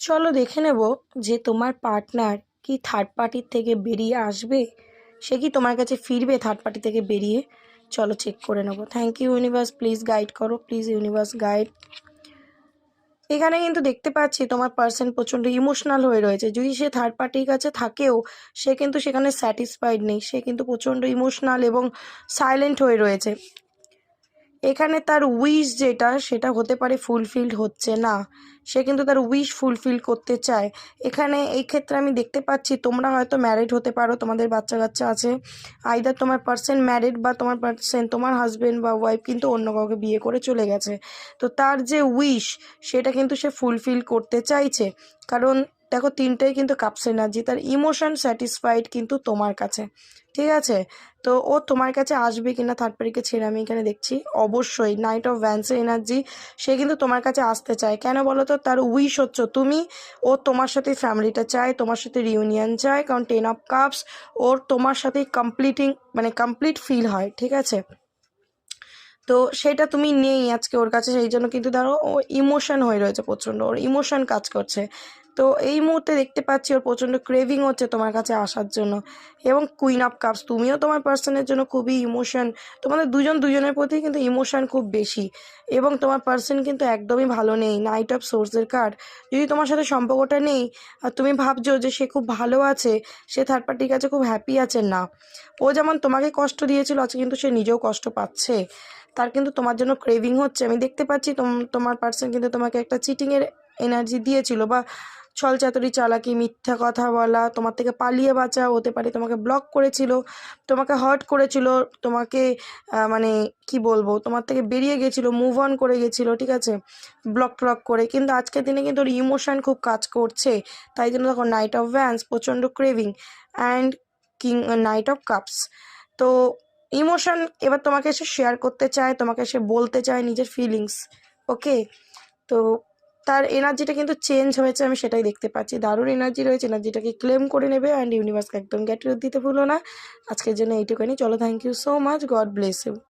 চলো দেখে নেব যে তোমার পার্টনার কি থার্ড পার্টির থেকে বেরিয়ে আসবে। সে কি তোমার কাছে ফিরবে থার্ড পার্টি থেকে বেরিয়ে? চলো চেক করে নেব। Thank you universe please guide করো। প্লিজ ইউনিভার্স গাইড এখানে কিন্তু দেখতে পাচ্ছি তোমার পার্সন প্রচণ্ড ইমোশনাল হয়ে রয়েছে। যদি সে থার্ড পার্টির কাছে থাকেও, সে কিন্তু সেখানে স্যাটিসফাইড নেই। সে কিন্তু প্রচণ্ড ইমোশনাল এবং সাইলেন্ট হয়ে রয়েছে। এখানে তার উইশ যেটা, সেটা হতে পারে ফুলফিলড হচ্ছে না। সে কিন্তু তার উইশ ফুলফিল করতে চায়। এখানে এই ক্ষেত্রে আমি দেখতে পাচ্ছি, তোমরা হয়তো ম্যারিড হতে পারো, তোমাদের বাচ্চা কাচ্চা আছে। আইদার তোমার পার্সন ম্যারিড বা তোমার পার্সন তোমার হাজবেন্ড বা ওয়াইফ কিন্তু অন্য কাউকে বিয়ে করে চলে গেছে। তো তার যে উইশ সেটা কিন্তু সে ফুলফিল করতে চাইছে। কারণ দেখো, তিনটেই কিন্তু কাপস এনার্জি তার ইমোশন স্যাটিসফাইড কিন্তু তোমার কাছে, ঠিক আছে? তো ও তোমার কাছে আসবে কিনা থার্ড পার্টিকে ছেড়ে আমি এখানে দেখছি, অবশ্যই। নাইট অফ ভ্যান্সের এনার্জি সে কিন্তু তোমার কাছে আসতে চায়। কেন বলো তো? তার উইশ হচ্ছে তুমি, ও তোমার সাথে ফ্যামিলিটা চায়, তোমার সাথে রিউনিয়ন চায়, কারণ টেন অফ কাপস ওর তোমার সাথে কমপ্লিটিং মানে কমপ্লিট ফিল হয়, ঠিক আছে? তো সেটা তুমি নেই আজকে ওর কাছে, সেই জন্য কিন্তু ধরো ও ইমোশন হয়ে রয়েছে প্রচণ্ড, ওর ইমোশন কাজ করছে। তো এই মুহূর্তে দেখতে পাচ্ছি ওর প্রচণ্ড ক্রেভিং হচ্ছে তোমার কাছে আসার জন্য। এবং কুইন অফ কাপস তুমিও তোমার পার্সনের জন্য খুবই ইমোশন তোমাদের দুজন দুজনের প্রতি কিন্তু ইমোশন খুব বেশি। এবং তোমার পার্সন কিন্তু একদমই ভালো নেই নাইট অফ সোর্সের কার্ড যদি তোমার সাথে সম্পর্কটা নেই, আর তুমি ভাবছ যে সে খুব ভালো আছে, সে থার্ড পার্টির কাছে খুব হ্যাপি আছে, না। ও যেমন তোমাকে কষ্ট দিয়েছিল, আজকে কিন্তু সে নিজেও কষ্ট পাচ্ছে। তার কিন্তু তোমার জন্য ক্রেভিং হচ্ছে। আমি দেখতে পাচ্ছি তোম- তোমার পার্সন কিন্তু তোমাকে একটা চিটিংয়ের এনার্জি দিয়েছিল বা ছলচাতুরি চালাকি, মিথ্যা কথা বলা, তোমার থেকে পালিয়ে বাঁচা হতে পারে, তোমাকে ব্লক করেছিল, তোমাকে হার্ট করেছিল, তোমাকে মানে কি বলব, তোমার থেকে বেরিয়ে গেছিল মুভ অন করে গেছিল, ঠিক আছে? ব্লক ট্লক করে। কিন্তু আজকের দিনে কিন্তু ওর ইমোশান খুব কাজ করছে। তাই জন্য দেখো নাইট অফ ভ্যান্স প্রচণ্ড craving and king knight of cups তো ইমোশন এবার তোমাকে এসে শেয়ার করতে চায়, তোমাকে এসে বলতে চায় নিজের ফিলিংস ওকে তো তার এনার্জিটা কিন্তু চেঞ্জ হয়েছে, আমি সেটাই দেখতে পাচ্ছি। দারুণ এনার্জি রয়েছে এনার্জিটাকে ক্লেম করে নেবে অ্যান্ড ইউনিভার্সকে একদম গ্যাটিউড দিতে ভুলো না। আজকের জন্য এইটুকুনি। চলো thank you so much God bless you